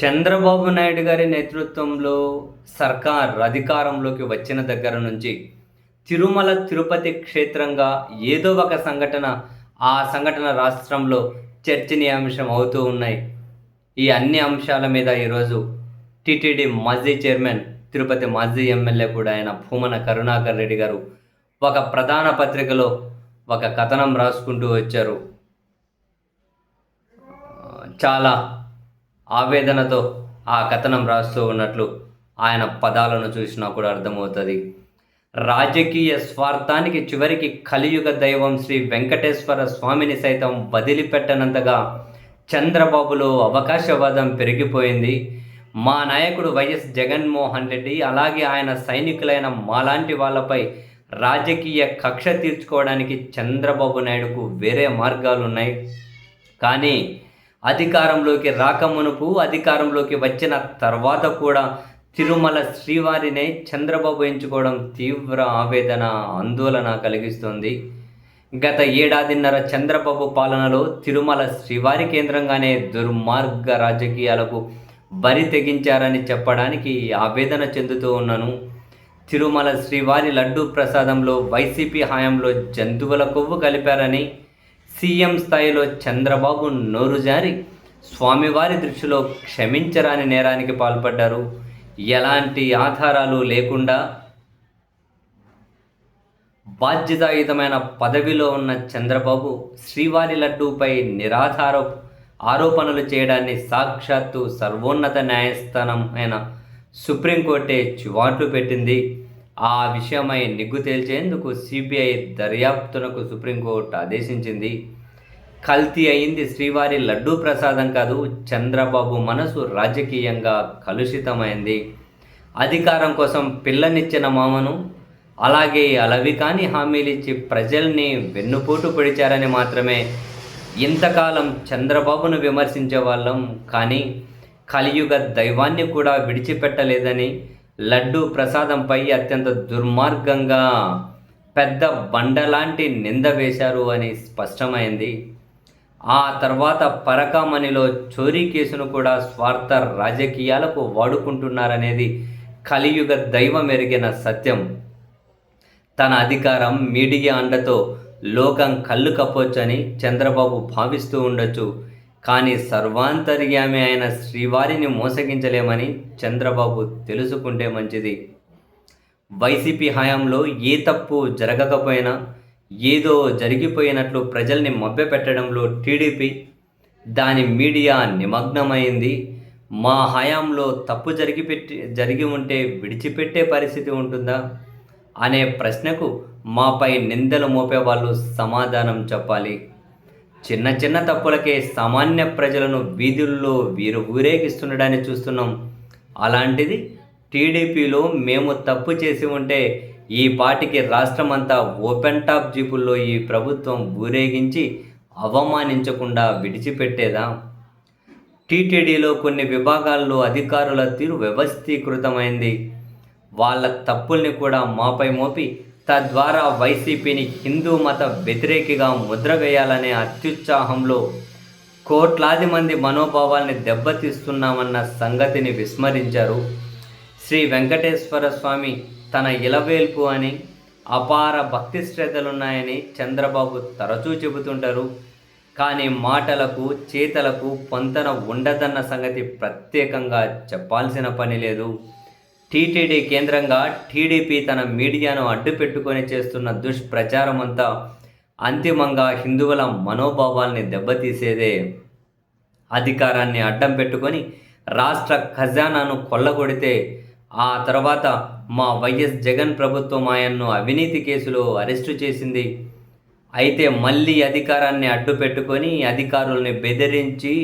చంద్రబాబు నాయుడు గారి నేతృత్వంలో సర్కార్ అధికారంలోకి వచ్చిన దగ్గర నుంచి తిరుమల తిరుపతి క్షేత్రంగా ఏదో ఒక సంఘటన ఆ సంఘటన రాష్ట్రంలో చర్చనీయాంశం అవుతూ ఉన్నాయి. ఈ అన్ని అంశాల మీద ఈరోజు టీటీడీ మాజీ చైర్మన్ తిరుపతి మాజీ ఎమ్మెల్యే కూడా ఆయన భూమన కరుణాకర్ రెడ్డి గారు ఒక ప్రధాన పత్రికలో ఒక కథనం రాసుకుంటూ వచ్చారు. చాలా ఆవేదనతో ఆ కథనం రాస్తూ ఉన్నట్లు ఆయన పదాలను చూసినా కూడా అర్థమవుతుంది. రాజకీయ స్వార్థానికి చివరికి కలియుగ దైవం శ్రీ వెంకటేశ్వర స్వామిని సైతం వదిలిపెట్టనంతగా చంద్రబాబులో అవకాశవాదం పెరిగిపోయింది. మా నాయకుడు వైఎస్ జగన్మోహన్ రెడ్డి అలాగే ఆయన సైనికులైన మాలాంటి వాళ్ళపై రాజకీయ కక్ష తీర్చుకోవడానికి చంద్రబాబు నాయుడుకు వేరే మార్గాలు ఉన్నాయి కానీ అధికారంలోకి రాకమునుపు అధికారంలోకి వచ్చిన తర్వాత కూడా తిరుమల శ్రీవారినే చంద్రబాబు ఎంచుకోవడం తీవ్ర ఆవేదన ఆందోళన కలిగిస్తుంది. గత ఏడాదిన్నర చంద్రబాబు పాలనలో తిరుమల శ్రీవారి కేంద్రంగానే దుర్మార్గ రాజకీయాలకు బరి తెగించారని చెప్పడానికి ఆవేదన చెందుతూ ఉన్నాను. తిరుమల శ్రీవారి లడ్డూ ప్రసాదంలో వైసీపీ హయాంలో జంతువుల కొవ్వు కలిపారని సీఎం స్థాయిలో చంద్రబాబు నోరు జారి. స్వామివారి దృష్టిలో క్షమించరాని నేరానికి పాల్పడ్డారు. ఎలాంటి ఆధారాలు లేకుండా బాధ్యతాయుతమైన పదవిలో ఉన్న చంద్రబాబు శ్రీవారి లడ్డూపై నిరాధార ఆరోపణలు చేయడాన్ని సాక్షాత్తు సర్వోన్నత న్యాయస్థానం అయిన సుప్రీంకోర్టే చివాట్లు పెట్టింది. ఆ విషయమై నిగ్గు తేల్చేందుకు సిబిఐ దర్యాప్తునకు సుప్రీంకోర్టు ఆదేశించింది. కల్తీ అయింది శ్రీవారి లడ్డూ ప్రసాదం కాదు చంద్రబాబు మనసు రాజకీయంగా కలుషితమైంది. అధికారం కోసం పిల్లనిచ్చిన మామను అలాగే అలవి కాని హామీలిచ్చి ప్రజల్ని వెన్నుపోటు పొడిచారని మాత్రమే. ఇంతకాలం చంద్రబాబును విమర్శించే వాళ్ళం కానీ కలియుగ దైవాన్ని కూడా విడిచిపెట్టలేదని లడ్డూ ప్రసాదంపై అత్యంత దుర్మార్గంగా పెద్ద బండలాంటి నింద వేశారు అని స్పష్టమైంది. ఆ తర్వాత పరకామణిలో చోరీ కేసును కూడా స్వార్థ రాజకీయాలకు వాడుకుంటున్నారనేది కలియుగ దైవం ఎరిగిన సత్యం. తన అధికారం మీడియా అండతో లోకం కళ్ళు కప్పొచ్చని చంద్రబాబు భావిస్తూ ఉండొచ్చు. కానీ సర్వాంతర్యామి అయిన శ్రీవారిని మోసగించలేమని చంద్రబాబు తెలుసుకుంటే మంచిది. వైసీపీ హయాంలో ఏ తప్పు జరగకపోయినా ఏదో జరిగిపోయినట్లు ప్రజల్ని మభ్యపెట్టడంలో టీడీపీ దాని మీడియా నిమగ్నమైంది. మా హయాంలో తప్పు జరిగి పెట్టి జరిగి ఉంటే విడిచిపెట్టే పరిస్థితి ఉంటుందా? అనే ప్రశ్నకు మాపై నిందలు మోపే వాళ్ళు సమాధానం చెప్పాలి. చిన్న చిన్న తప్పులకే సామాన్య ప్రజలను వీధుల్లో వీరు ఊరేగిస్తుండడాన్ని చూస్తున్నాం. అలాంటిది టీడీపీలో మేము తప్పు చేసి ఉంటే ఈ పాటికి రాష్ట్రమంతా ఓపెన్ టాప్ జీపుల్లో ఈ ప్రభుత్వం ఊరేగించి అవమానించకుండా విడిచిపెట్టేదా? టీటీడీలో కొన్ని విభాగాల్లో అధికారుల తీరు వ్యవస్థీకృతమైంది. వాళ్ళ తప్పుల్ని కూడా మాపై మోపి తద్వారా వైసీపీని హిందూ మత వ్యతిరేకిగా ముద్ర వేయాలనే అత్యుత్సాహంలో కోట్లాది మంది మనోభావాల్ని దెబ్బతీస్తున్నామన్న సంగతిని విస్మరించారు. శ్రీ వెంకటేశ్వర స్వామి తన ఇలవేల్పు అని అపార భక్తి శ్రద్ధలున్నాయని చంద్రబాబు తరచూ చెబుతుంటారు. కానీ మాటలకు చేతలకు పొంతన ఉండదన్న సంగతి ప్రత్యేకంగా చెప్పాల్సిన పని లేదు. టీటీడీ కేంద్రంగా టీడీపీ తన మీడియాను అడ్డుపెట్టుకొని చేస్తున్న దుష్ప్రచారం అంతా అంతిమంగా హిందువుల మనోభావాల్ని దెబ్బతీసేదే. అధికారాన్ని అడ్డం పెట్టుకొని రాష్ట్ర ఖజానాను కొల్లగొడితే ఆ తర్వాత మా వైఎస్ జగన్ ప్రభుత్వం ఆయన్ను అవినీతి కేసులో అరెస్టు చేసింది. అయితే మళ్ళీ అధికారాన్ని అడ్డు పెట్టుకొని అధికారుల్ని బెదిరించి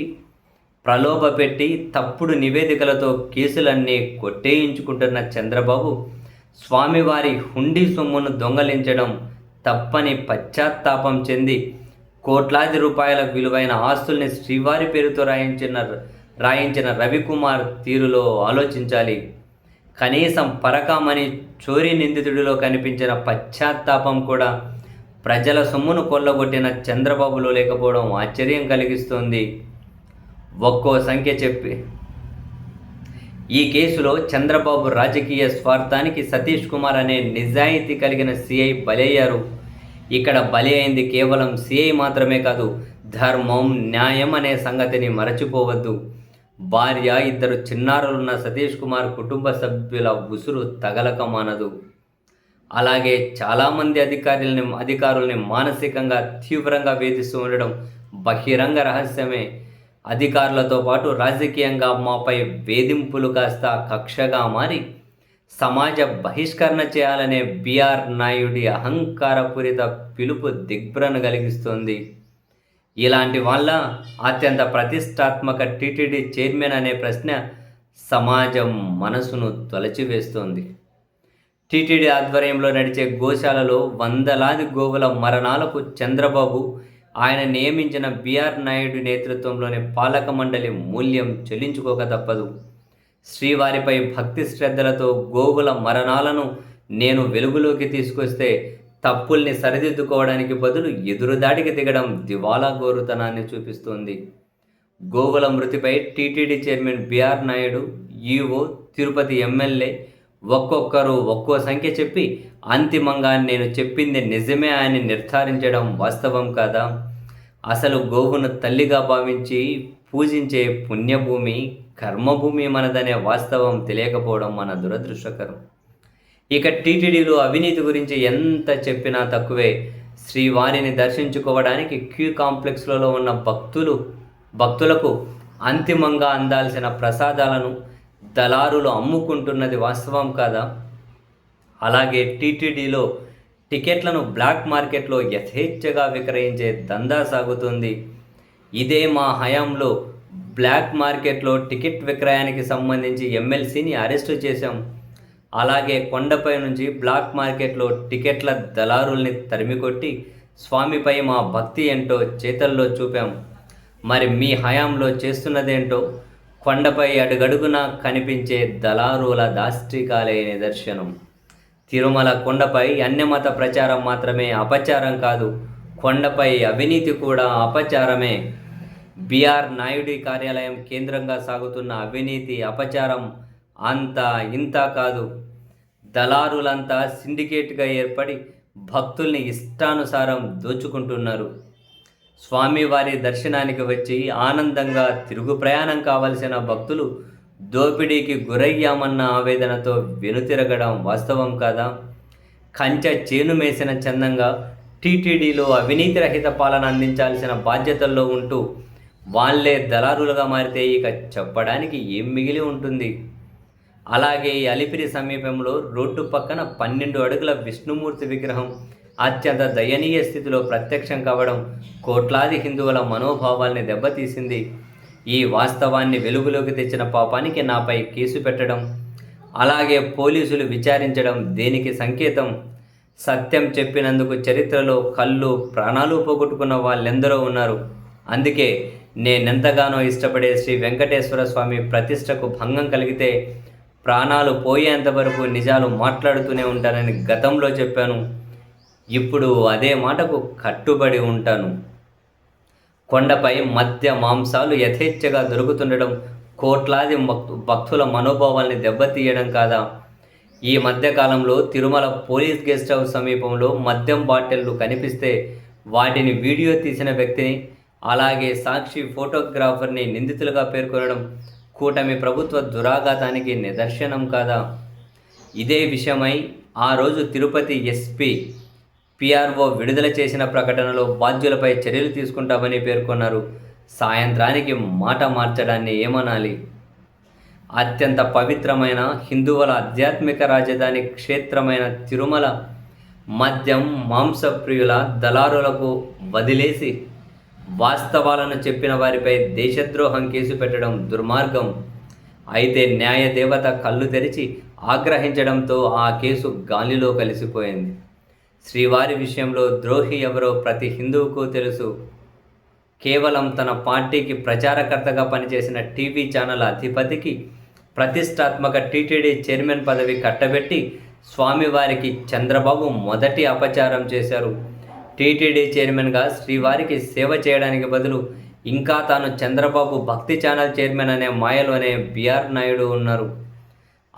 ప్రలోభపెట్టి తప్పుడు నివేదికలతో కేసులన్నీ కొట్టేయించుకుంటున్న చంద్రబాబు స్వామివారి హుండీ సొమ్మును దొంగలించడం తప్పని పశ్చాత్తాపం చెంది కోట్లాది రూపాయల విలువైన ఆస్తుల్ని శ్రీవారి పేరుతో రాయించిన రాయించిన రవికుమార్ తీరులో ఆలోచించాలి. కనీసం పరకామని చోరీ నిందితుడిలో కనిపించిన పశ్చాత్తాపం కూడా ప్రజల సొమ్మును కొల్లగొట్టిన చంద్రబాబులో లేకపోవడం ఆశ్చర్యం కలిగిస్తోంది. ఒక్కో సంఖ్య చెప్పి. ఈ కేసులో చంద్రబాబు రాజకీయ స్వార్థానికి సతీష్ కుమార్ అనే నిజాయితీ కలిగిన సిఐ బలయ్యారు. ఇక్కడ బలి అయింది కేవలం సిఐ మాత్రమే కాదు ధర్మం న్యాయం అనే సంగతిని మరచిపోవద్దు. భార్య ఇద్దరు చిన్నారులున్న సతీష్ కుమార్ కుటుంబ సభ్యుల ఉసురు తగలక మానదు. అలాగే చాలామంది అధికారులని అధికారుల్ని మానసికంగా తీవ్రంగా వేధిస్తూ ఉండడం బహిరంగ రహస్యమే. అధికారులతో పాటు రాజకీయంగా మాపై వేధింపులు కాస్త కక్షగా మారి సమాజ బహిష్కరణ చేయాలనే బీఆర్ నాయుడి అహంకారపూరిత పిలుపు దిగ్భ్రను కలిగిస్తోంది. ఇలాంటి వల్ల అత్యంత ప్రతిష్టాత్మక టీటీడీ చైర్మన్ అనే ప్రశ్న సమాజం మనసును తొలచివేస్తోంది. టీటీడీ ఆధ్వర్యంలో నడిచే గోశాలలో వందలాది గోవుల మరణాలకు చంద్రబాబు ఆయన నియమించిన బిఆర్ నాయుడు నేతృత్వంలోని పాలక మండలి మూల్యం చెల్లించుకోక తప్పదు. శ్రీవారిపై భక్తి శ్రద్ధలతో గోవుల మరణాలను నేను వెలుగులోకి తీసుకొస్తే తప్పుల్ని సరిదిద్దుకోవడానికి బదులు ఎదురుదాడికి దిగడం దివాలా గోరుతనాన్ని చూపిస్తోంది. గోవుల మృతిపై TTD chairman BR Naidu EO Tirupati MLA ఒక్కొక్కరు ఒక్కో సంఖ్య చెప్పి అంతిమంగా నేను చెప్పింది నిజమే అని నిర్ధారించడం వాస్తవం కాదా? అసలు గోవును తల్లిగా భావించి పూజించే పుణ్యభూమి కర్మభూమి మనదనే వాస్తవం తెలియకపోవడం మన దురదృష్టకరం. ఇక టీటీడీలో అవినీతి గురించి ఎంత చెప్పినా తక్కువే. శ్రీవారిని దర్శించుకోవడానికి క్యూ కాంప్లెక్స్లలో ఉన్న భక్తులు భక్తులకు అంతిమంగా అందాల్సిన ప్రసాదాలను దళారులు అమ్ముకుంటున్నది వాస్తవం కాదా? అలాగే టీటీడీలో టికెట్లను బ్లాక్ మార్కెట్లో యథేచ్ఛగా విక్రయించే దందా సాగుతుంది. ఇదే మా హయాంలో బ్లాక్ మార్కెట్లో టికెట్ విక్రయానికి సంబంధించి ఎమ్మెల్సీని అరెస్టు చేశాం. అలాగే కొండపై నుంచి బ్లాక్ మార్కెట్లో టికెట్ల దళారుల్ని తరిమికొట్టి స్వామిపై మా భక్తి ఏంటో చేతల్లో చూపాం. మరి మీ హయాంలో చేస్తున్నదేంటో కొండపై అడుగడుగున కనిపించే దళారుల దాష్టికాలే నిదర్శనం. తిరుమల కొండపై అన్యమత ప్రచారం మాత్రమే అపచారం కాదు కొండపై అవినీతి కూడా అపచారమే. బీఆర్ నాయుడి కార్యాలయం కేంద్రంగా సాగుతున్న అవినీతి అపచారం అంత ఇంత కాదు. దళారులంతా సిండికేట్గా ఏర్పడి భక్తుల్ని ఇష్టానుసారం దోచుకుంటున్నారు. స్వామివారి దర్శనానికి వచ్చి ఆనందంగా తిరుగు ప్రయాణం కావలసిన భక్తులు దోపిడీకి గురయ్యామన్న ఆవేదనతో వెనుతిరగడం వాస్తవం కాదా? కంచె చేను మేసిన చందంగా టీటీడీలో అవినీతి రహిత పాలన అందించాల్సిన బాధ్యతల్లో ఉంటూ వాళ్ళే దళారులుగా మారితే ఇక చెప్పడానికి ఏం మిగిలి ఉంటుంది? అలాగే ఈ అలిపిరి సమీపంలో రోడ్డు పక్కన పన్నెండు అడుగుల విష్ణుమూర్తి విగ్రహం అత్యంత దయనీయ స్థితిలో ప్రత్యక్షం కావడం కోట్లాది హిందువుల మనోభావాల్ని దెబ్బతీసింది. ఈ వాస్తవాన్ని వెలుగులోకి తెచ్చిన పాపానికి నాపై కేసు పెట్టడం అలాగే పోలీసులు విచారించడం దేనికి సంకేతం? సత్యం చెప్పినందుకు చరిత్రలో కళ్ళు ప్రాణాలు పోగొట్టుకున్న వాళ్ళెందరో ఉన్నారు. అందుకే నేనెంతగానో ఇష్టపడే శ్రీ వెంకటేశ్వర స్వామి ప్రతిష్టకు భంగం కలిగితే ప్రాణాలు పోయేంత వరకు నిజాలు మాట్లాడుతూనే ఉంటానని గతంలో చెప్పాను. ఇప్పుడు అదే మాటకు కట్టుబడి ఉంటాను. కొండపై మద్య మాంసాలు యథేచ్ఛగా దొరుకుతుండడం కోట్లాది భక్తుల మనోభావాల్ని దెబ్బతీయడం కాదా? ఈ మధ్యకాలంలో తిరుమల పోలీస్ గెస్ట్ హౌస్ సమీపంలో మద్యం బాటిళ్ళు కనిపిస్తే వాటిని వీడియో తీసిన వ్యక్తిని అలాగే సాక్షి ఫోటోగ్రాఫర్ని నిందితులుగా పేర్కొనడం కూటమి ప్రభుత్వ దురాఘాతానికి నిదర్శనం కాదా? ఇదే విషయమై ఆ రోజు తిరుపతి ఎస్పీ పిఆర్ఓ విడుదల చేసిన ప్రకటనలో బాధ్యులపై చర్యలు తీసుకుంటామని పేర్కొన్నారు. సాయంత్రానికి మాట మార్చడాన్ని ఏమనాలి? అత్యంత పవిత్రమైన హిందువుల ఆధ్యాత్మిక రాజధాని క్షేత్రమైన తిరుమల మద్యం మాంసప్రియుల దళారులకు వదిలేసి వాస్తవాలను చెప్పిన వారిపై దేశద్రోహం కేసు పెట్టడం దుర్మార్గం. అయితే న్యాయదేవత కళ్ళు తెరిచి ఆగ్రహించడంతో ఆ కేసు గాలిలో కలిసిపోయింది. శ్రీవారి విషయంలో ద్రోహి ఎవరో ప్రతి హిందువుకు తెలుసు. కేవలం తన పార్టీకి ప్రచారకర్తగా పనిచేసిన టీవీ ఛానల్ అధిపతికి ప్రతిష్టాత్మక టీటీడీ చైర్మన్ పదవి కట్టబెట్టి స్వామివారికి చంద్రబాబు మొదటి అపచారం చేశారు. టీటీడీ చైర్మన్గా శ్రీవారికి సేవ చేయడానికి బదులు ఇంకా తాను చంద్రబాబు భక్తి ఛానల్ చైర్మన్ అనే మాయలోనే బిఆర్ నాయుడు ఉన్నారు.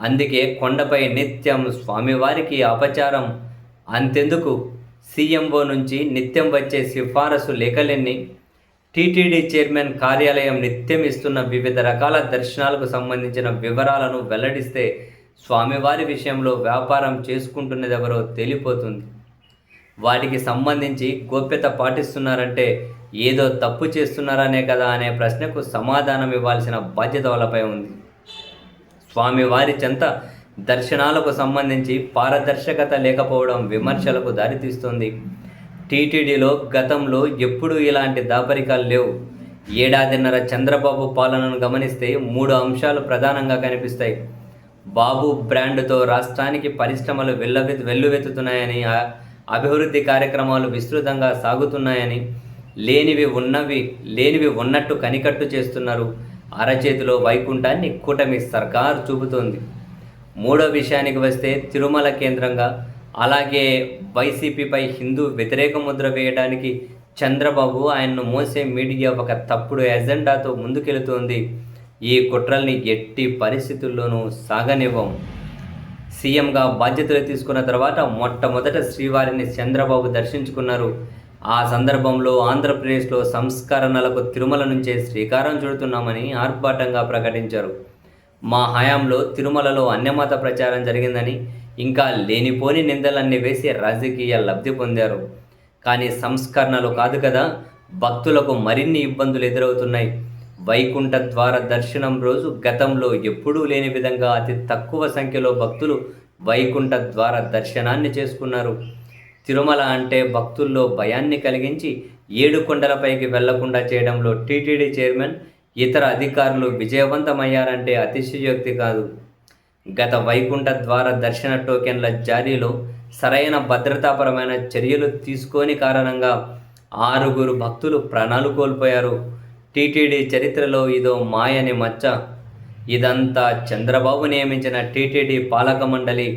అందుకే కొండపై నిత్యం స్వామివారికి అపచారం అంతెందుకు? సీఎంఓ నుంచి నిత్యం వచ్చే సిఫారసు లేఖలన్నీ? టీటీడీ చైర్మన్ కార్యాలయం నిత్యం ఇస్తున్న వివిధ రకాల దర్శనాలకు సంబంధించిన వివరాలను వెల్లడిస్తే స్వామివారి విషయంలో వ్యాపారం చేసుకుంటున్నదెవరో తేలిపోతుంది. వాటికి సంబంధించి గోప్యత పాటిస్తున్నారంటే ఏదో తప్పు చేస్తున్నారనే కదా అనే ప్రశ్నకు సమాధానం ఇవ్వాల్సిన బాధ్యత వాళ్ళపై ఉంది. స్వామివారి చెంత దర్శనాలకు సంబంధించి పారదర్శకత లేకపోవడం విమర్శలకు దారితీస్తుంది. టీటీడీలో గతంలో ఎప్పుడూ ఇలాంటి దాపరికాలు లేవు. ఏడాదిన్నర చంద్రబాబు పాలనను గమనిస్తే మూడు అంశాలు ప్రధానంగా కనిపిస్తాయి. బాబు బ్రాండ్తో రాష్ట్రానికి పరిశ్రమలు వెళ్ళవె వెల్లువెత్తుతున్నాయని అభివృద్ధి కార్యక్రమాలు విస్తృతంగా సాగుతున్నాయని లేనివి ఉన్నవి లేనివి ఉన్నట్టు కనికట్టు చేస్తున్నారు. అరచేతిలో వైకుంఠాన్ని కూటమి సర్కారు చూపుతోంది. మూడో విషయానికి వస్తే తిరుమల కేంద్రంగా అలాగే వైసీపీపై హిందూ వ్యతిరేక ముద్ర వేయడానికి చంద్రబాబు ఆయన్ను మోసే మీడియా ఒక తప్పుడు ఎజెండాతో ముందుకెళుతోంది. ఈ కుట్రల్ని ఎట్టి పరిస్థితుల్లోనూ సాగనివ్వం. సీఎంగా బాధ్యతలు తీసుకున్న తర్వాత మొట్టమొదట శ్రీవారిని చంద్రబాబు దర్శించుకున్నారు. ఆ సందర్భంలో ఆంధ్రప్రదేశ్లో సంస్కరణలకు తిరుమల నుంచే శ్రీకారం చుడుతున్నామని ఆర్భాటంగా ప్రకటించారు. మా హయాంలో తిరుమలలో అన్యమత ప్రచారం జరిగిందని ఇంకా లేనిపోని నిందలన్నీ వేసి రాజకీయ లబ్ధి పొందారు. కానీ సంస్కరణలు కాదు కదా భక్తులకు మరిన్ని ఇబ్బందులు ఎదురవుతున్నాయి. వైకుంఠ ద్వార దర్శనం రోజు గతంలో ఎప్పుడూ లేని విధంగా అతి తక్కువ సంఖ్యలో భక్తులు వైకుంఠ ద్వార దర్శనాన్ని చేసుకున్నారు. తిరుమల అంటే భక్తుల్లో భయాన్ని కలిగించి ఏడు కొండలపైకి వెళ్ళకుండా చేయడంలో టీటీడీ చైర్మన్ ఇతర అధికారులు విజయవంతమయ్యారంటే అతిశయోక్తి కాదు. గత వైకుంఠ ద్వార దర్శన టోకెన్ల జారీలో సరైన భద్రతాపరమైన చర్యలు తీసుకోని కారణంగా ఆరుగురు భక్తులు ప్రాణాలు కోల్పోయారు. టీటీడీ చరిత్రలో ఇదో మాయని మచ్చ. ఇదంతా చంద్రబాబు నియమించిన టీటీడీ పాలక మండలి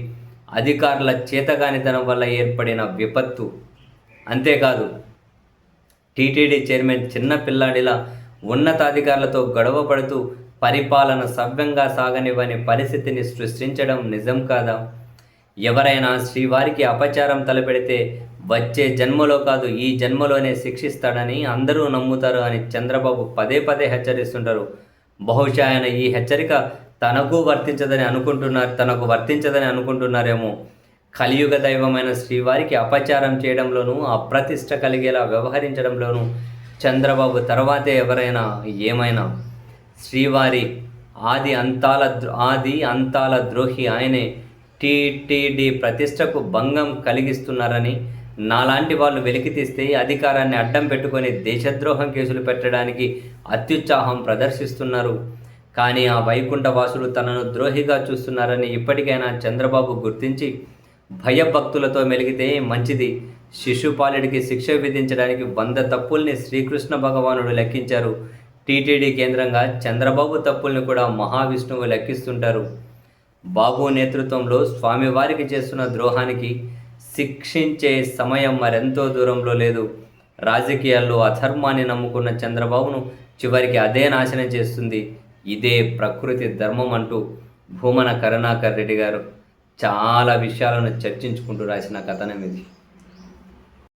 అధికారుల చేతగానితనం వల్ల ఏర్పడిన విపత్తు. అంతేకాదు టీటీడీ చైర్మన్ చిన్న పిల్లాడిలా ఉన్నతాధికారులతో గొడవ పడుతూ పరిపాలన సవ్యంగా సాగనివ్వని పరిస్థితిని సృష్టించడం నిజం కాదా? ఎవరైనా శ్రీవారికి అపచారం తలపెడితే వచ్చే జన్మలో కాదు ఈ జన్మలోనే శిక్షిస్తాడని అందరూ నమ్ముతారు అని చంద్రబాబు పదే పదే హెచ్చరిస్తుంటారు. బహుశా ఆయన ఈ హెచ్చరిక తనకు వర్తించదని అనుకుంటున్నారు తనకు వర్తించదని అనుకుంటున్నారేమో. కలియుగ దైవమైన శ్రీవారికి అపచారం చేయడంలోనూ అప్రతిష్ట కలిగేలా వ్యవహరించడంలోనూ చంద్రబాబు తర్వాతే ఎవరైనా ఏమైనా శ్రీవారి ఆది అంతాల ఆది అంతాల ద్రోహి ఆయనే టీటీడీ ప్రతిష్టకు భంగం కలిగిస్తున్నారని నాలాంటి వాళ్ళు వెలికి తీస్తే అధికారాన్ని అడ్డం పెట్టుకొని దేశద్రోహం కేసులు పెట్టడానికి అత్యుత్సాహం ప్రదర్శిస్తున్నారు. కానీ ఆ వైకుంఠవాసులు తనను ద్రోహిగా చూస్తున్నారని ఇప్పటికైనా చంద్రబాబు గుర్తించి భయభక్తులతో మెలిగితే మంచిది. శిశుపాలుడికి శిక్ష విధించడానికి వంద తప్పుల్ని శ్రీకృష్ణ భగవానుడు లెక్కించారు. టీటీడీ కేంద్రంగా చంద్రబాబు తప్పుల్ని కూడా మహావిష్ణువు లెక్కిస్తుంటారు. బాబు నేతృత్వంలో స్వామివారికి చేస్తున్న ద్రోహానికి శిక్షించే సమయం మరెంతో దూరంలో లేదు. రాజకీయాల్లో అధర్మాన్ని నమ్ముకున్న చంద్రబాబును చివరికి అదే నాశనం చేస్తుంది. ఇదే ప్రకృతి ధర్మం అంటూ భూమన కరుణాకర్ రెడ్డి గారు చాలా విషయాలను చర్చించుకుంటూ రాసిన కథనం ఇది.